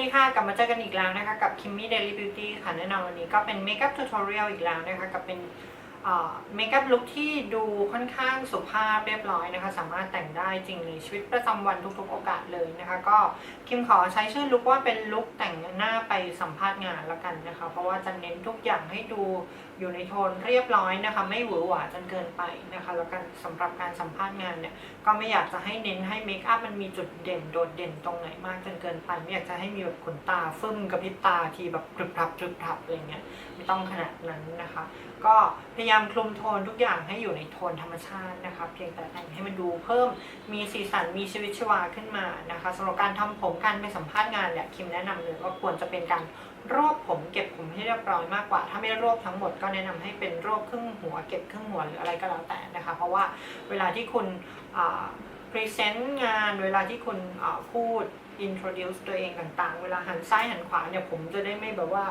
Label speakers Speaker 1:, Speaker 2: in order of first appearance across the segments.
Speaker 1: ดีค่ะ กลับมาเจอกันอีกแล้วนะคะกับ Kimmy Daily Beauty ค่ะแน่นอนวันนี้ก็เป็นเมคอัพทูทอเรียลอีกแล้วนะคะกับเป็นเมคอัพลุคที่ดูค่อนข้างสุภาพเรียบร้อยนะคะ สามารถแต่งได้จริงในชีวิตประจำวันทุกๆโอกาสเลยนะคะ ก็คิมขอใช้ชื่อลุคว่าเป็นลุคแต่งหน้าไปสัมภาษณ์งานละกันนะคะ เพราะว่าจะเน้นทุกอย่างให้ดู อยู่ในโทนเรียบร้อยนะคะ ไม่หวือหวาจนเกินไปนะคะแล้วกันสำหรับการสัมภาษณ์งานเนี่ยก็ไม่อยากจะให้เน้นให้เมคอัพมันมีจุดเด่นโดดเด่นตรงไหนมากจนเกินไป ไม่อยากจะให้มีแบบขนตาฟึ่มกับพริบตาทีแบบกรึบกรับกรึบกรับอะไรเงี้ยไม่ต้องขนาดนั้นนะคะ ก็พยายามคลุมโทนทุกอย่างให้อยู่ในโทนธรรมชาตินะคะเพียงแต่แต่งให้มันดูเพิ่มมีสีสันมีชีวิตชีวาขึ้นมานะคะสำหรับการทำผมการไปสัมภาษณ์งานเนี่ยคิมแนะนำเลยว่าควรจะเป็นการรวบผมเก็บผมให้เรียบร้อยมากกว่า ถ้าไม่รวบทั้งหมดก็แนะนำให้เป็นรวบครึ่งหัวเก็บครึ่งหัวหรืออะไรก็แล้วแต่นะคะ เพราะว่าเวลาที่คุณพรีเซนต์งานเวลาที่คุณพูด introduce ตัวเองต่างๆ เวลาหันซ้ายหันขวาเนี่ยผมจะได้ไม่แบบว่า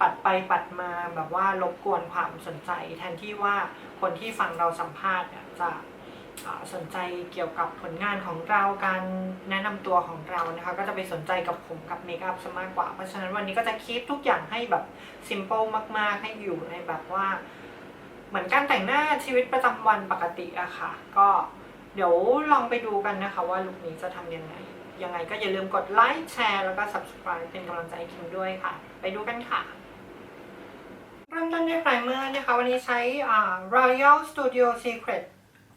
Speaker 1: ปัดไปปัดมาแบบว่ารบกวนความสนใจ แทนที่ว่าคนที่ฟังเราสัมภาษณ์เนี่ยจะ สนใจเกี่ยวกับผลงานของเราการแนะนำตัวของเรานะคะ ก็จะไปสนใจกับผมกับเมคอัพซะมากกว่า เพราะฉะนั้นวันนี้ก็จะคีปทุกอย่างให้แบบซิมเ l ิลมาก ๆ ให้อยู่ในแบบว่า เหมือนการแต่งหน้าชีวิตประจำวันปกติอะค่ะ ก็เดี๋ยวลองไปดูกันนะคะว่าลุคนี้จะทำยังไง ยังไงก็อย่าลืมกดไลค์แชร์แล้วก็ subscribe เป็นกำลังใจให้คิมด้วยค่ะ ไปดูกันค่ะเริ่มต้นด้วยไพรเมอร์นะคะ วันนี้ใช้ Royal Studio Secret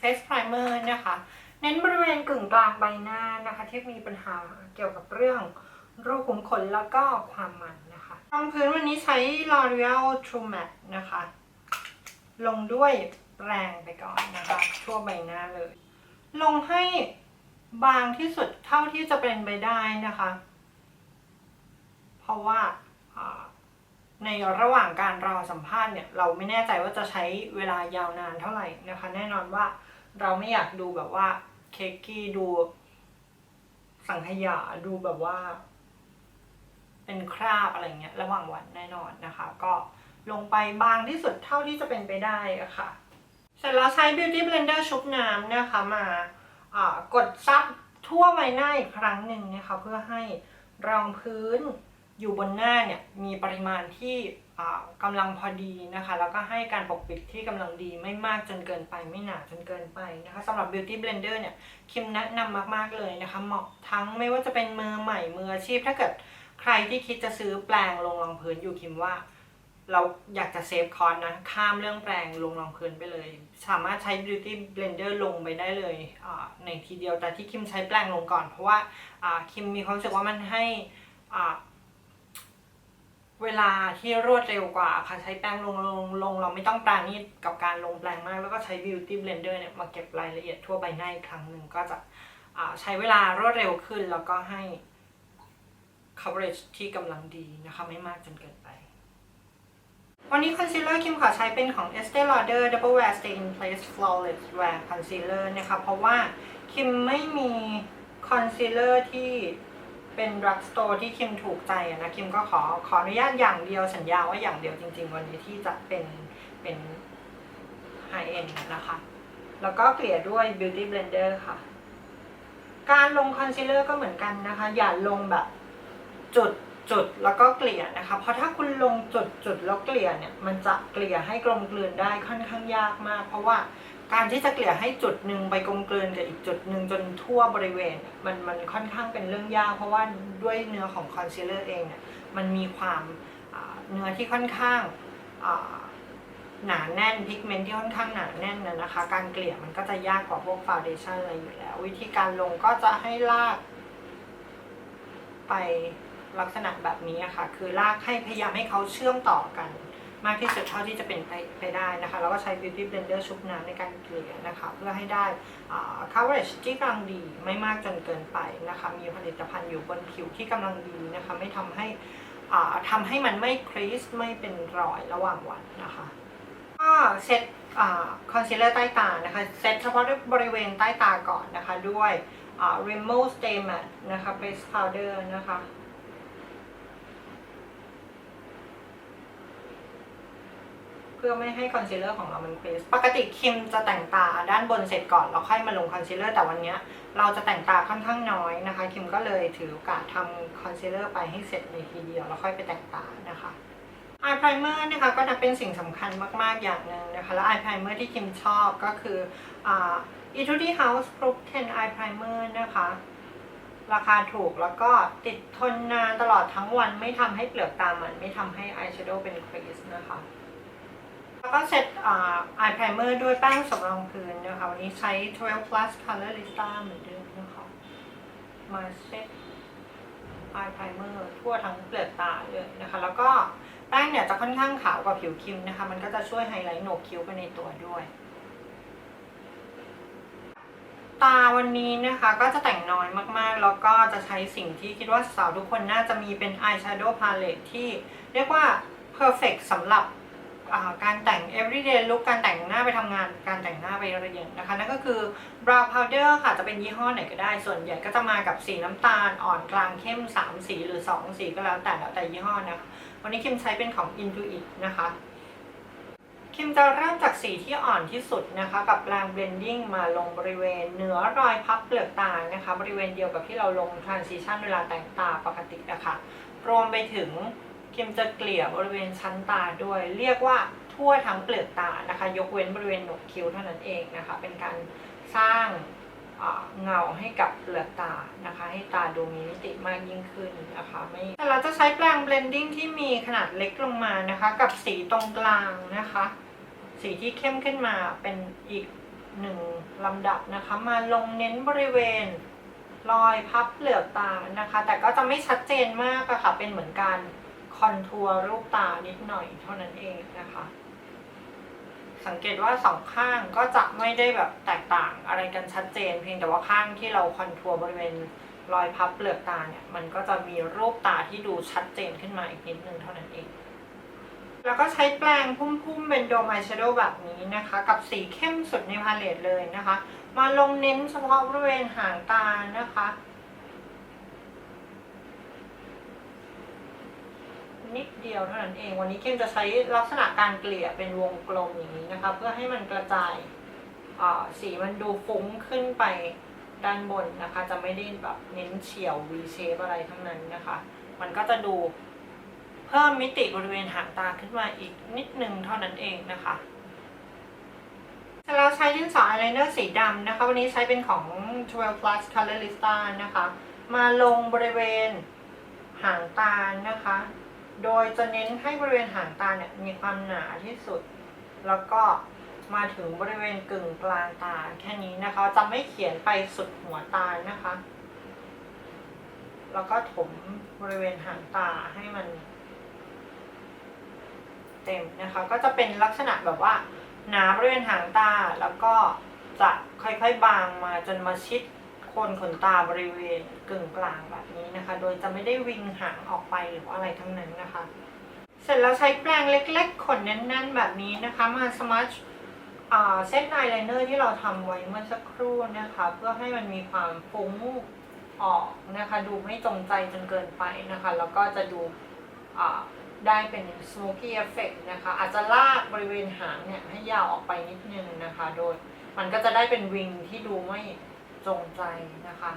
Speaker 1: Face Primer นะคะ เน้นบริเวณกึ่งกลางใบหน้านะคะ ที่มีปัญหาเกี่ยวกับเรื่องรูขุมขนแล้วก็ความมันนะคะรองพื้นวันนี้ใช้ L'Oreal True Matte นะคะ ลงด้วยแรงไปก่อนนะคะ ทั่วใบหน้าเลย ลงให้บางที่สุดเท่าที่จะเป็นไปได้นะคะ เพราะว่าในระหว่างการรอสัมภาษณ์เนี่ย เราไม่แน่ใจว่าจะใช้เวลายาวนานเท่าไหร่นะคะ แน่นอนว่า เราไม่อยากดูแบบว่า เค้กกี้ดู สังขยาดูแบบว่า เป็นคราบอะไรเงี้ย ระหว่างวันแน่นอนนะคะ ก็ลงไปบางที่สุดเท่าที่จะเป็นไปได้ะค่ะ เสร็จแล้วใช้ Beauty Blender ชุบน้ำนะคะมาอ่ากดซับทั่วใบหน้าอีกครั้งหนึ่งนะคะ เพื่อให้รองพื้น อยู่บนหน้าเนี่ยมีปริมาณที่อ่ากำลังพอดีนะคะ แล้วก็ให้การปกปิดที่กำลังดีไม่มากจนเกินไปไม่หนาจนเกินไปนะคะสำหรับ Beauty Blender เนี่ยคิมแนะนำมาก ๆ เลยนะคะเหมาะทั้งไม่ว่าจะเป็นมือใหม่มืออาชีพ ถ้าเกิดใครที่คิดจะซื้อแปรงลงรองพื้นอยู่คิมว่า เราอยากจะเซฟคอนนะข้ามเรื่องแปรงลงรองพื้นไปเลย สามารถใช้ Beauty Blender ลงไปได้เลยอ่าในทีเดียวแต่ที่คิมใช้แปรงลงก่อน เพราะว่าอ่าคิมมีความรู้สึกว่ามันให้อ่า เวลาที่รวดเร็วกว่าค่ะใช้แป้งลงลงลงเราไม่ต้องปราณีตกับการลงแปรงมาก แล้วก็ใช้ Beauty Blender เนี่ยมาเก็บรายละเอียดทั่วใบหน้าอีกครั้งหนึ่งก็จะใช้เวลารวดเร็วขึ้นแล้วก็ให้ coverage ที่กำลังดีนะคะ ไม่มากจนเกินไป วันนี้คอนซีลเลอร์คิมขอใช้เป็นของ Estee Lauder Double Wear Stay in Place Flawless Wear Concealer นะคะ เพราะว่าคิมไม่มีคอนซีลเลอร์ที่ เป็นดรักสโตร์ที่คิมถูกใจนะคิมก็ขอขออนุญาตอย่างเดียวสัญญาว่าอย่างเดียวจริง ๆ วันนี้ที่จะเป็นเป็นไฮเอ็นนะคะ แล้วก็เกลี่ยด้วย Beauty Blender ค่ะ การลงคอนซีลเลอร์ก็เหมือนกันนะคะ อย่าลงแบบจุดจุดแล้วก็เกลี่ยนะคะ เพราะถ้าคุณลงจุดจุดแล้วเกลี่ยเนี่ย มันจะเกลี่ยให้กลมกลืนได้ค่อนข้างยากมาก เพราะว่า การที่จะเกลี่ยให้จุดหนึ่งไปกลมกลืนกับอีกจุดหนึ่งจนทั่วบริเวณ มันมันค่อนข้างเป็นเรื่องยาก เพราะว่าด้วยเนื้อของคอนซีลเลอร์เองเนี่ยมันมีความเนื้อที่ค่อนข้างหนาแน่นพิกเมนต์ที่ค่อนข้างหนาแน่นนะนะคะ การเกลี่ยมันก็จะยากกว่าพวกฟาวเดชั่นอะไรอยู่แล้ว วิธีการลงก็จะให้ลาก ไปลักษณะแบบนี้ค่ะ คือลากให้พยายามให้เขาเชื่อมต่อกัน มากที่สุดเท่าที่จะเป็นไปไปได้นะคะ แล้วก็ใช้ Beauty Blender ชุบน้ำในการเกลี่ยนะคะ เพื่อให้ได้ coverage ที่กำลังดีไม่มากจนเกินไปนะคะ มีผลิตภัณฑ์อยู่บนผิวที่กำลังดีนะคะ ไม่ทำให้ทำให้มันไม่ครีสไม่เป็นรอยระหว่างวันนะคะก็เซตคอนซีลเลอร์ใต้ตานะคะ เซตเฉพาะบริเวณใต้ตาก่อนนะคะ ด้วย Rimmel Stay Matte นะคะ Base Powder นะคะ กพื่อไม่ให้คอนซีลเลอร์ของเรามันครีสปกติคิมจะแต่งตาด้านบนเสร็จก่อนแล้วค่อยมาลงคอนซีลเลอร์แต่วันนี้เราจะแต่งตาค่อนข้างน้อยนะคะ คิมก็เลยถือโอกาสทำคอนซีลเลอร์ไปให้เสร็จในทีเดียวแล้วค่อยไปแต่งตานะคะอายไพรเมอร์นะคะก็นับเป็นสิ่งสำคัญมาก ๆ อย่างหนึ่งนะคะ แล้วอายไพรเมอร์ที่คิมชอบก็คืออ่า Etude House Group 10 Eye Primer นะคะ ราคาถูกแล้วก็ติดทนนานตลอดทั้งวันไม่ทำให้เปลือกตามัน ไม่ทำให้อายแชโดว์เป็นครีสนะคะ แล้วก็เซตอา eye primer ด้วยแป้งสำรองพื้นนะคะ วันนี้ใช้ 12 plus color lista เหมือนเดิมนะคะ มาเซต eye primer ทั่วทั้งเปลือกตาเลยนะคะ แล้วก็แป้งเนี่ยจะค่อนข้างขาวกว่าผิวคิมนะคะ มันก็จะช่วยไฮไลท์โหนกคิ้วไปในตัวด้วยตาวันนี้นะคะก็จะแต่งน้อยมากๆ แล้วก็จะใช้สิ่งที่คิดว่าสาวทุกคนน่าจะมีเป็น eyeshadow palette ที่เรียกว่า perfect สำหรับ การแต่ง everyday look การแต่งหน้าไปทำงาน การแต่งหน้าไปเรียนนะคะ นั่นก็คือ brow powder ค่ะจะเป็นยี่ห้อไหนก็ได้ ส่วนใหญ่ก็จะมากับสีน้ำตาล อ่อนกลางเข้ม 3 สีหรือ 2 สีก็แล้วแต่แล้วแต่ยี่ห้อนะคะ วันนี้คิมใช้เป็นของ Intuit นะคะคิมจะเริ่มจากสีที่อ่อนที่สุดนะคะ กับแปรง blending มาลงบริเวณเหนือรอยพับเปลือกตานะคะ บริเวณเดียวกับที่เราลง transition เวลาแต่งตาปกตินะคะรวมไปถึง คิมจะเกลี่ยบริเวณชั้นตาด้วย เรียกว่าทั่วทั้งเปลือกตานะคะ ยกเว้นบริเวณหนวดคิ้วเท่านั้นเองนะคะ เป็นการสร้างเงาให้กับเปลือกตานะคะ ให้ตาดูมีมิติมากยิ่งขึ้นนะคะไม่แต่เราจะใช้แปรง blending ที่มีขนาดเล็กลงมานะคะ กับสีตรงกลางนะคะ สีที่เข้มขึ้นมาเป็นอีกหนึ่งลำดับนะคะ มาลงเน้นบริเวณรอยพับเปลือกตานะคะ แต่ก็จะไม่ชัดเจนมากอะค่ะเป็นเหมือนการ คอนทัวร์รูปตานิดหน่อยเท่านั้นเองนะคะ สังเกตว่าสองข้างก็จะไม่ได้แบบแตกต่างอะไรกันชัดเจน เพียงแต่ว่าข้างที่เราคอนทัวร์บริเวณรอยพับเปลือกตาเนี่ย มันก็จะมีรูปตาที่ดูชัดเจนขึ้นมาอีกนิดนึงเท่านั้นเอง แล้วก็ใช้แปรงพุ่มๆเป็นโดมายแชโดว์แบบนี้นะคะ กับสีเข้มสุดในพาเลตเลยนะคะ มาลงเน้นเฉพาะบริเวณหางตานะคะ นิดเดียวเท่านั้นเอง วันนี้เข้มจะใช้ลักษณะการเกลี่ยเป็นวงกลมอย่างนี้นะคะ เพื่อให้มันกระจายสีมันดูฟุ้งขึ้นไปด้านบนนะคะ จะไม่ได้แบบเน้นเฉียว V shape อะไรทั้งนั้นนะคะ มันก็จะดูเพิ่มมิติบริเวณหางตาขึ้นมาอีกนิดนึงเท่านั้นเองนะคะเสร็จแล้วใช้ดินสออายไลเนอร์สีดำนะคะ วันนี้ใช้เป็นของ 12 plus color lista นะคะ มาลงบริเวณหางตานะคะ โดยจะเน้นให้บริเวณหางตาเนี่ยมีความหนาที่สุด แล้วก็มาถึงบริเวณกึ่งกลางตาแค่นี้นะคะ จะไม่เขียนไปสุดหัวตานะคะ แล้วก็ถมบริเวณหางตาให้มัน เต็มนะคะ ก็จะเป็นลักษณะแบบว่า หนาบริเวณหางตาแล้วก็จะค่อยๆบางมาจนมาชิด นขนตาบริเวณกึ่งกลางแบบนี้นะคะ โดยจะไม่ได้วิงหางออกไปหรืออะไรทั้งนั้นนะคะ เสร็จแล้วใช้แปรงเล็กๆ ขนแน่นๆ แบบนี้นะคะ มาสมัชเส้นไอไลเนอร์ที่เราทำไว้เมื่อสักครู่นะคะ เพื่อให้มันมีความฟุ้งออกนะคะ ดูไม่จงใจจนเกินไปนะคะ แล้วก็จะดูได้เป็น smoky effect นะคะ อาจจะลากบริเวณหางเนี่ยให้ยาวออกไปนิดนึงนะคะ โดยมันก็จะได้เป็นวิงที่ดูไม่ จงใจนะคะ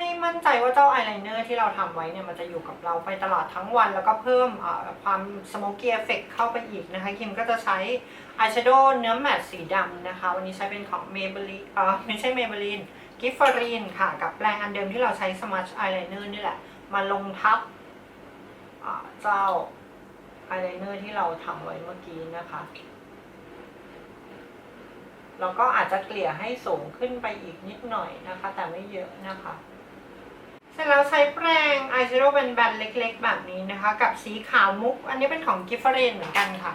Speaker 1: ให้มั่นใจว่าเจ้าอายไลเนอร์ที่เราทำไว้เนี่ยมันจะอยู่กับเราไปตลอดทั้งวัน แล้วก็เพิ่มอ่าความ smoky effect เข้าไปอีกนะคะคิมก็จะใช้อายแชโดว์เนื้อแมตต์สีดำนะคะ วันนี้ใช้เป็นของ Maybelline อ่าไม่ใช่ Maybelline กิฟฟ r รีนค่ะ กับแปรงอันเดิมที่เราใช้ Smudge Eyeliner นี่แหละ มาลงทับเจ้าอายไลเนอร์ที่เราทำไว้เมื่อกี้นะคะ แล้วก็อาจจะเกลี่ยให้สูงขึ้นไปอีกนิดหน่อยนะคะ แต่ไม่เยอะนะคะ เสร็จแล้วใช้แปรงอายแชโดว์เป็นแบนเล็กๆ แบบนี้นะคะ กับสีขาวมุก อันนี้เป็นของกิฟเฟอรนเหมือนกันค่ะ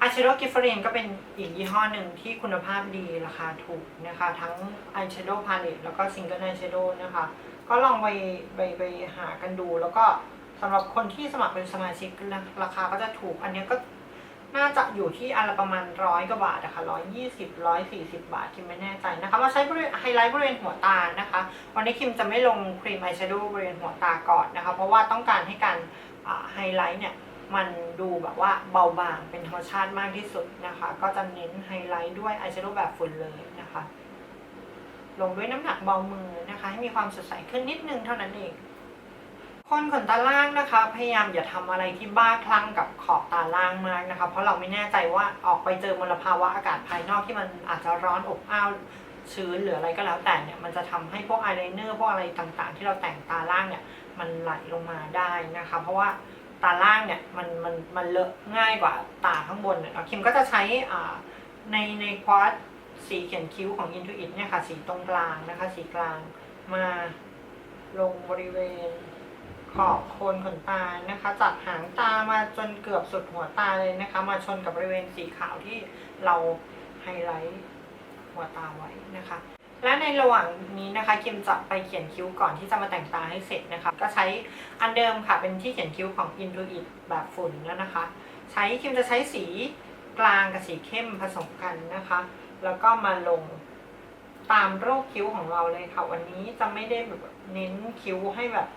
Speaker 1: อายแชโดว์กิฟเฟอรนก็เป็นอีกยี่ห้อหนึ่งที่คุณภาพดีราคาถูกนะคะ ทั้งอายแชโดว์พาเลตแล้วก็ซิงเกิลอายแชโดว์นะคะ ก็ลองไปไปไปหากันดูแล้วก็สำหรับคนที่สมัครเป็นสมาชิกนะราคาก็จะถูก อันนี้ก็ น่าจะอยู่ที่อันละประมาณร้อยกว่าบาทนะคะร้อยยี่สิบร้อยสี่สิบบาทคิมไม่แน่ใจนะคะมาใช้บริเวณไฮไลท์บริเวณหัวตานะคะ วันนี้คิมจะไม่ลงครีมอายแชโดว์บริเวณหัวตาก่อนนะคะ เพราะว่าต้องการให้การไฮไลท์เนี่ยมันดูแบบว่าเบาบางเป็นธรรมชาติมากที่สุดนะคะ ก็จะเน้นไฮไลท์ด้วยอายแชโดว์แบบฝุ่นเลยนะคะ ลงด้วยน้ำหนักเบามือนะคะ ให้มีความสดใสขึ้นนิดนึงเท่านั้นเอง คนขนตาล่างนะคะ พยายามอย่าทำอะไรที่บ้าคลั่งกับขอบตาล่างมากนะคะ เพราะเราไม่แน่ใจว่าออกไปเจอมลภาวะอากาศภายนอกที่มันอาจจะร้อนอบอ้าวชื้นหรืออะไรก็แล้วแต่เนี่ยมันจะทำให้พวกอายไลเนอร์พวกอะไรต่างๆ ที่เราแต่งตาล่างเนี่ยมันไหลลงมาได้นะคะ เพราะว่าตาล่างเนี่ยมันมันมันเลอะง่ายกว่าตาข้างบนเนี่ยเนาะคิมก็จะใช้อ่าในในควอตสีเขียนคิ้วของ Intuit เนี่ยค่ะสีตรงกลางนะคะ สีกลางมาลงบริเวณ ขอบโคนขนตานะคะ จากหางตามาจนเกือบสุดหัวตาเลยนะคะ มาชนกับบริเวณสีขาวที่เราไฮไลท์หัวตาไว้นะคะ และในระหว่างนี้นะคะคิมจะไปเขียนคิ้วก่อนที่จะมาแต่งตาให้เสร็จนะคะ ก็ใช้อันเดิมค่ะเป็นที่เขียนคิ้วของ Intuit แบบฝุ่นแล้วนะคะ ใช้คิมจะใช้สีกลางกับสีเข้มผสมกันนะคะ แล้วก็มาลงตามโรคคิ้วของเราเลยค่ะ วันนี้จะไม่ได้แบบเน้นคิ้วให้แบบ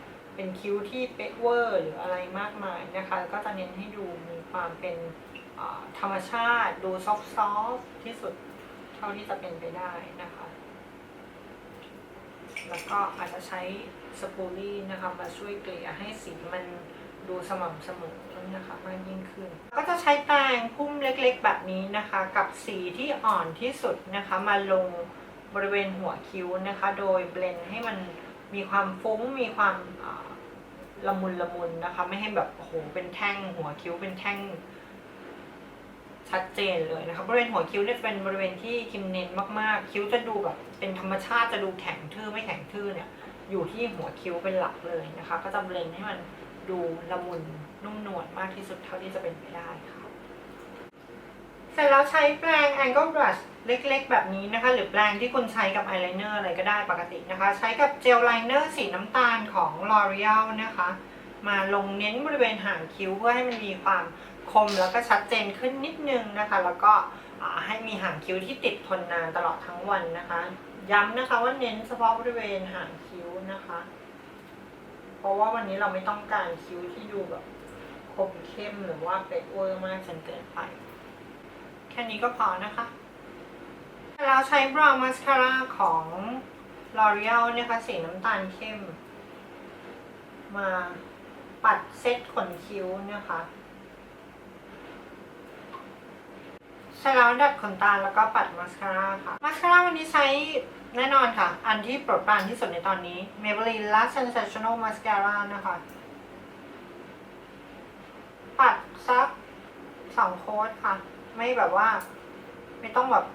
Speaker 1: เป็นคิ้วที่เป๊ะเวอร์หรืออะไรมากมายนะคะ ก็จะเน้นให้ดูมีความเป็นธรรมชาติดูซอฟต์ที่สุดเท่าที่จะเป็นไปได้นะคะ แล้วก็อาจจะใช้สปูลี่นะคะมาช่วยเกลี่ยให้สีมันดูสม่ำเสมอนะคะมากยิ่งขึ้น ก็จะใช้แปรงพุ่มเล็กๆ แบบนี้นะคะ กับสีที่อ่อนที่สุดนะคะ มาลงบริเวณหัวคิ้วนะคะ โดยเบลนให้มัน มีความฟุ้งมีความละมุนละมุนนะคะ ไม่ให้แบบโอ้โหเป็นแท่งหัวคิ้วเป็นแท่งชัดเจนเลยนะคะบริเวณหัวคิ้วเนี่ยเป็นบริเวณที่คิมเน้นมากๆ คิ้วจะดูแบบเป็นธรรมชาติจะดูแข็งทื่อไม่แข็งทื่อเนี่ย อยู่ที่หัวคิ้วเป็นหลักเลยนะคะ ก็จะเบลนให้มันดูละมุนนุ่มนวลมากที่สุดเท่าที่จะเป็นไปได้ค่ะ เสร็จแล้วใช้แปรง angle brush เล็กๆ แบบนี้นะคะ หรือแปรงที่คุณใช้กับอายไลเนอร์อะไรก็ได้ปกตินะคะ ใช้กับเจลไลเนอร์สีน้ำตาลของ L'Oreal นะคะ มาลงเน้นบริเวณหางคิ้วเพื่อให้มันมีความคมแล้วก็ชัดเจนขึ้นนิดนึงนะคะ แล้วก็ให้มีหางคิ้วที่ติดทนนานตลอดทั้งวันนะคะ ย้ำนะคะว่าเน้นเฉพาะบริเวณหางคิ้วนะคะ เพราะว่าวันนี้เราไม่ต้องการคิ้วที่ดูแบบคมเข้มหรือว่าเป๊ะเวอร์มากจนเกินไป แค่นี้ก็พอนะคะ เราใช้ brow mascara ของ L'Oreal เนี่ยค่ะสีน้ำตาลเข้ม มาปัดเซตขนคิ้วนะคะใช้แล้วดัดขนตาแล้วก็ปัดมาสคาร่าค่ะ มาสคาร่าวันนี้ใช้แน่นอนค่ะ อันที่โปรดปรานที่สุดในตอนนี้ Maybelline La Sensational Mascara นะคะ ปัดสักสองโค้ดค่ะ ไม่แบบว่า ไม่ต้องแบบ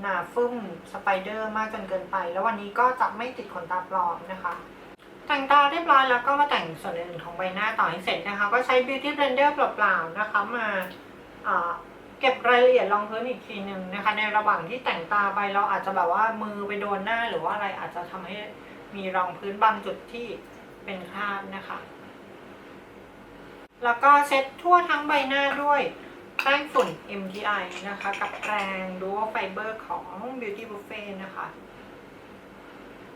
Speaker 1: หนาฟึ่มสไปเดอร์มากจนเกินไป แล้ววันนี้ก็จะไม่ติดขนตาปลอมนะคะ แต่งตาเรียบร้อยแล้วก็มาแต่งส่วนอื่นของใบหน้าต่อให้เสร็จนะคะ ก็ใช้ Beauty Blender เปล่าๆนะคะมาเก็บรายละเอียดรองพื้นอีกทีหนึ่งนะคะ ในระหว่างที่แต่งตาไปเราอาจจะแบบว่ามือไปโดนหน้าหรือว่าอะไรอาจจะทำให้มีรองพื้นบางจุดที่เป็นคราบนะคะ แล้วก็เช็ดทั่วทั้งใบหน้าด้วย แป้งฝุ่น MTI นะคะ กับแปรง Duo Fiber ของ Beauty Buffet นะคะ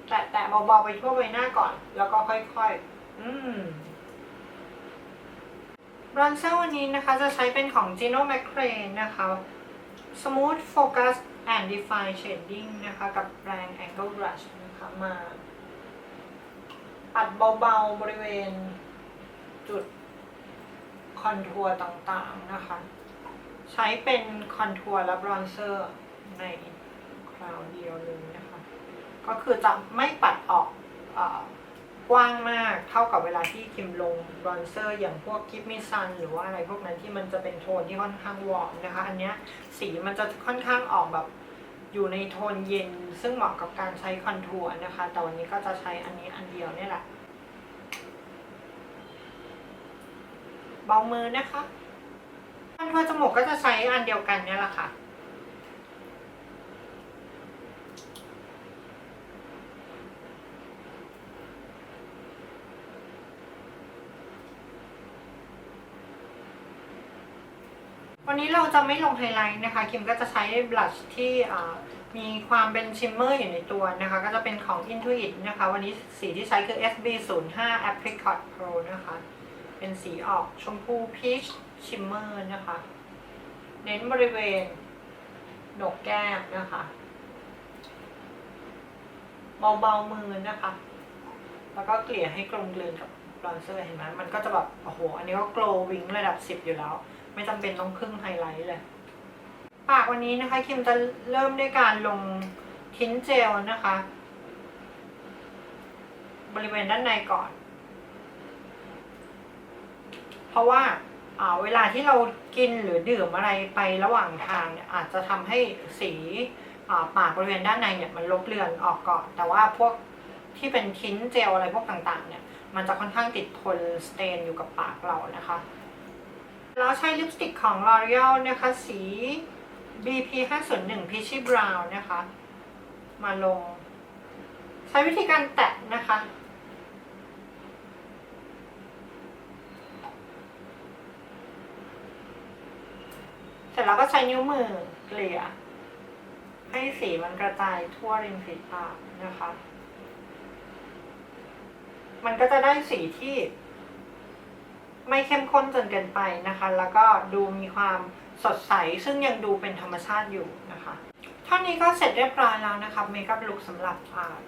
Speaker 1: แตะเบาๆไปทั่วใบหน้าก่อน แล้วก็ค่อยๆ อืมบรอนเซอร์วันนี้นะคะ จะใช้เป็นของ Gino Macrae นะคะ Smooth Focus and Define Shading นะคะ กับแปรง Angle Brush นะคะ มาปัดเบาๆบริเวณจุดคอนทัวร์ต่างๆนะคะ ใช้เป็นคอนทัวร์และบรอนเซอร์ในคราวเดียวเลยนะคะ ก็คือจะไม่ปัดออกอกว้างมากเท่ากับเวลาที่คิมลงบรอนเซอร์ อย่างพวกกิฟมิซันหรือว่าอะไรพวกนั้นที่มันจะเป็นโทนที่ค่อนข้างวอร์มนะคะ อันเนี้ยสีมันจะค่อนข้างออกแบบอยู่ในโทนเย็น ซึ่งเหมาะกับการใช้คอนทัวร์นะคะ แต่วันนี้ก็จะใช้อันนี้อันเดียวเนี่ยแหละเบามือนะคะ คอนทัวร์จมูกก็จะใช้อันเดียวกันเนี่ยแหละค่ะวันนี้เราจะไม่ลงไฮไลท์นะคะคิมก็จะใช้บลัชที่มีความเป็นชิมเมอร์อยู่ในตัวนะคะ ก็จะเป็นของ Intuit นะคะ วันนี้สีที่ใช้คือ SB05 Apricot Pro นะคะ เป็นสีออกชมพูพีช ชิมเมอร์นะคะ เน้นบริเวณหนกแก้มนะคะ เบาๆมือนะคะ แล้วก็เกลี่ยให้กลมกลืนกับบรอนเซอร์เห็นไหมมันก็จะแบบ โอ้โห อันนี้ก็โกลวิงระดับสิบอยู่แล้ว ไม่จำเป็นต้องพึ่งไฮไลท์เลย ปากวันนี้นะคะคิมจะเริ่มด้วยการลงทินเจลนะคะ บริเวณด้านในก่อน เพราะว่า เวลาที่เรากินหรือดื่มอะไรไประหว่างทางเนี่ยอาจจะทำให้สีปากบริเวณด้านในเนี่ยมันลบเลือนออกก่อน แต่ว่าพวกที่เป็นทิ้นเจลอะไรพวกต่างๆ เนี่ย มันจะค่อนข้างติดทนสเตนอยู่กับปากเรานะคะ แล้วใช้ลิปสติกของ L'Oreal นะคะ สี BP 501 Peachy Brown นะคะ มาลง ใช้วิธีการแตะนะคะ ร็จแล้วก็ใช้นิ้วมือเกลี่ย ให้สีมันกระจายทั่วริมฝีปากนะคะ มันก็จะได้สีที่ ไม่เข้มข้นจนเกินไปนะคะ แล้วก็ดูมีความ สดใส ซึ่งยังดูเป็นธรรมชาติอยู่นะคะเท่านี้ก็เสร็จเรียบร้อยแล้วนะคะเมคอัพลุคสำหรับ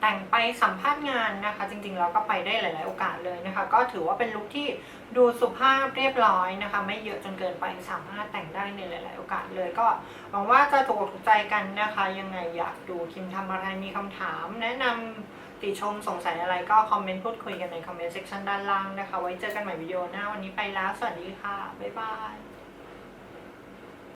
Speaker 1: แต่งไปสัมภาษณ์งานนะคะ จริงๆแล้วก็ไปได้หลาย ๆ โอกาสเลยนะคะ ก็ถือว่าเป็นลุคที่ดูสุภาพเรียบร้อยนะคะ ไม่เยอะจนเกินไปสามารถแต่งได้ในหลาย ๆ โอกาสเลยก็หวังว่าจะถูกอกถูกใจกันนะคะ ยังไงอยากดูคิมทำอะไรมีคำถาม แนะนำติชมสงสัยอะไรก็คอมเมนต์พูดคุยกันในคอมเมนต์เซ็กชันด้านล่างนะคะ ไว้เจอกันใหม่วิดีโอหน้าวันนี้ไปแล้ว สวัสดีค่ะบ๊ายบาย